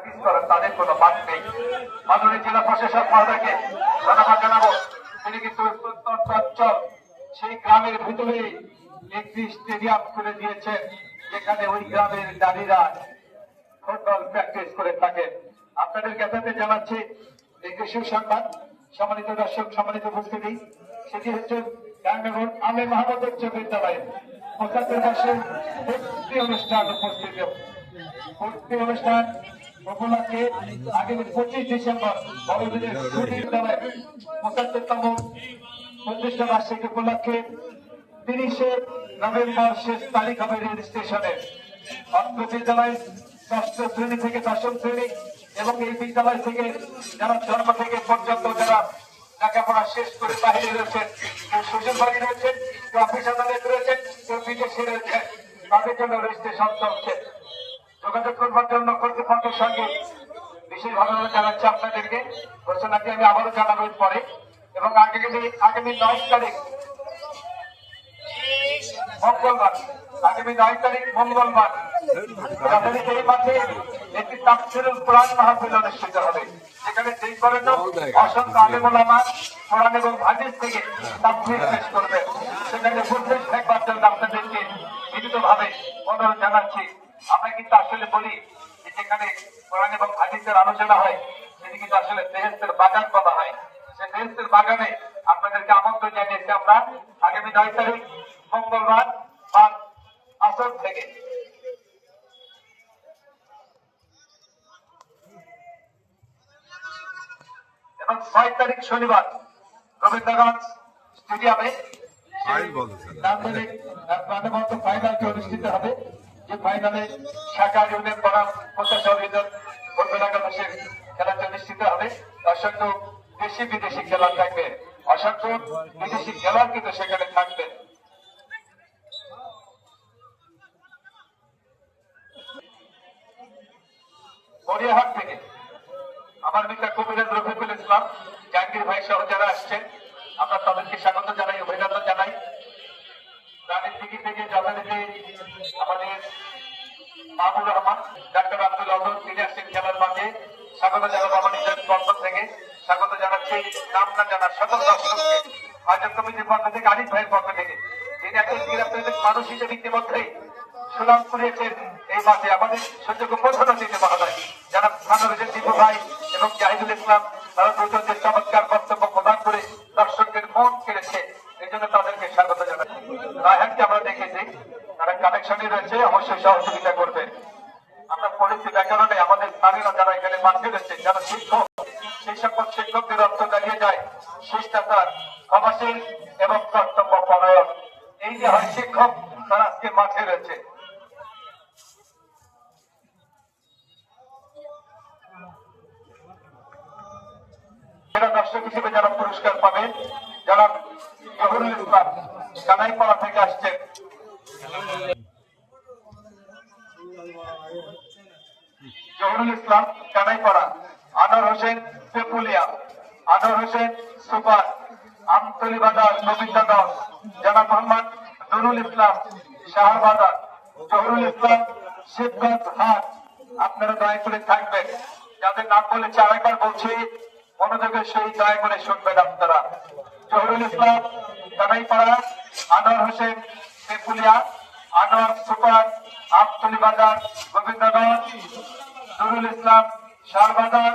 Practice করেন তাদের কোনো বাদ নেই। মাননীয় জেলা প্রশাসক মহোদয়কে ধন্যবাদ জানাব। তিনি কিন্তু প্রত্যন্ত অঞ্চল সেই গ্রামের ভিতরে একটি স্টেডিয়াম করে দিয়েছেন, যেখানে ওই গ্রামের নারীরা ফুটবল প্র্যাকটিস করে থাকেন। আপনাদের কাছে জানাচ্ছি একটি সুসংবাদ সম্মানিত দর্শক, সম্মানিত উপস্থিতি। সেটি হচ্ছে রামনগর আলে মাহমুদ উচ্চ বিদ্যালয়ে পঁচাত্তর বর্ষের ভর্তি অনুষ্ঠান উপস্থিত। ভর্তি অনুষ্ঠান উপলক্ষে আগামী পঁচিশ ডিসেম্বর বড়দিনের ছুটি বিদ্যালয়ে পঁচাত্তরতম প্রতিষ্ঠা বার্ষিকী উপলক্ষে তিরিশে নভেম্বর শেষ তারিখ হবে রেল স্টেশনে। অত্র বিদ্যালয় ষষ্ঠ শ্রেণি থেকে দশম শ্রেণি এবং এই বিদ্যালয় থেকে যারা জন্ম থেকে পর্যন্ত যারা লেখাপড়া শেষ করে বাহিরে রয়েছেন কেউ শ্বশুর বাড়ি রয়েছেন কেউ অফিস আদালত রয়েছেন কেউ বিদেশে রয়েছেন। তাদের জন্য রেজিস্ট্রেশন চলছে। যোগাযোগ করবার জন্য কর্তৃপক্ষের সঙ্গে বিশেষভাবে জানাচ্ছি আপনাদেরকে। ঘোষণাটি আমি আবারও জানাব পরে এবং আগামী আগামী নয় তারিখ, মঙ্গলবার, আগামী নয় তারিখ, মঙ্গলবার রাজধানীর এই মাঠে একটি তাফসিরুল কোরআন মাহফিল অনুষ্ঠিত হবে। সেখানে যেই করেন অসংখ্য আলেমুলামা কোরআন এবং হাদিস থেকে তাফসির পেশ করবেন সেখানে উপস্থিত থাকবার জন্য আপনাদেরকে বিনীতভাবে অনুরোধ জানাচ্ছি। আমরা কিন্তু আসলে বলি যে যেখানে কোরআন এবং হাদিসের আলোচনা হয় সেটি কিন্তু আসলে বেহেস্তের বাগান বলা হয়। সে বেহেস্তের বাগানে আপনাদেরকে আমন্ত্রণ জানিয়েছি আমরা আগামী নয় তারিখ মঙ্গলবার বা আসর থেকে। এবং ছয় তারিখ শনিবার রবীন্দ্রগঞ্জ স্টেডিয়ামে ফাইনালটি অনুষ্ঠিত হবে। যে ফাইনালে শাখা ইউনিয়ন বনাম পঞ্চাশ খেলাটি অনুষ্ঠিত হবে। অসংখ্য দেশি বিদেশি খেলা থাকবে। অসংখ্য বিদেশি খেলোয়াড় কিন্তু সেখানে থাকবে। গড়িয়াহাট থেকে আমার মিত্র কবিরাজ রফিকুল ইসলাম, জাহাঙ্গীর ভাই সহ যারা আসছেন, আমরা তাদেরকে স্বাগত জানাই। অভিনন্দন। দিকে থেকে যথারীতি আমাদের মাহমুদ রহমান ডাক্তার আব্দুল আজম তিনি আসছেন খেলার মাঠে স্বাগত জানাব আমার নিজের পক্ষ থেকে স্বাগত জানাচ্ছি নাম না জানার সকল দর্শককে আয়োজক কমিটির পক্ষ থেকে আরিফ ভাইয়ের পক্ষ থেকে তিনি একজন ক্রীড়াপ্রেমিক মানুষ হিসেবে ইতিমধ্যেই সুনাম কুড়িয়েছেন এই মাঠে আমাদের সুযোগ্য প্রধান অতিথি মহোদয় যারা স্থান রয়েছেন দীপু ভাই এবং জাহিদুল ইসলাম তারা দুজনদের চমৎকার বক্তব্য প্রদান করে দর্শকদের মন কেড়েছে এই জন্য তাদেরকে স্বাগত জানাই রায়হানকে আমরা দেখেছি তারা কানেকশনে রয়েছে, অবশ্যই সহযোগিতা করবে। আমরা পড়েছি ব্যাকরণে আমাদের স্থানীয় যারা এখানে মাঠে রয়েছে, যারা শিক্ষক, সেই সকল শিক্ষকদের অর্থ দাঁড়িয়ে যায়। শিষ্টাচার, ক্ষমাশীল এবং কর্তব্য পরায়ণ। এই যে হয় শিক্ষক, তারা আজকে মাঠে রয়েছে। দর্শক হিসেবে যারা পুরস্কার পাবে, যারা জহুরুল ইসলাম কানাইপাড়া থেকে আসছেন। জহুরুল ইসলাম কানাইপাড়া আনোয়ার হোসেন পেপুলিয়া আনোয়ার হোসেন সুপার। আমতলি বাজার, গোবিন্দগঞ্জ। জানা মোহাম্মদ নুরুল ইসলাম শাহবাজার জহুরুল ইসলাম, শিবগঞ্জ হাট। আপনারা দয়া করে থাকবেন। যাদের নাম বলেছে আরেকবার বলছি, মনোযোগের সহিত দয়া করে শুনবেন আপনারা। জহুরুল ইসলাম কানাইপাড়া আনোয়ার হোসেন পেপুলিয়া আনোয়ার সুপার, আমতলি বাজার, গোবিন্দগঞ্জ। নুরুল ইসলাম শাহবাজার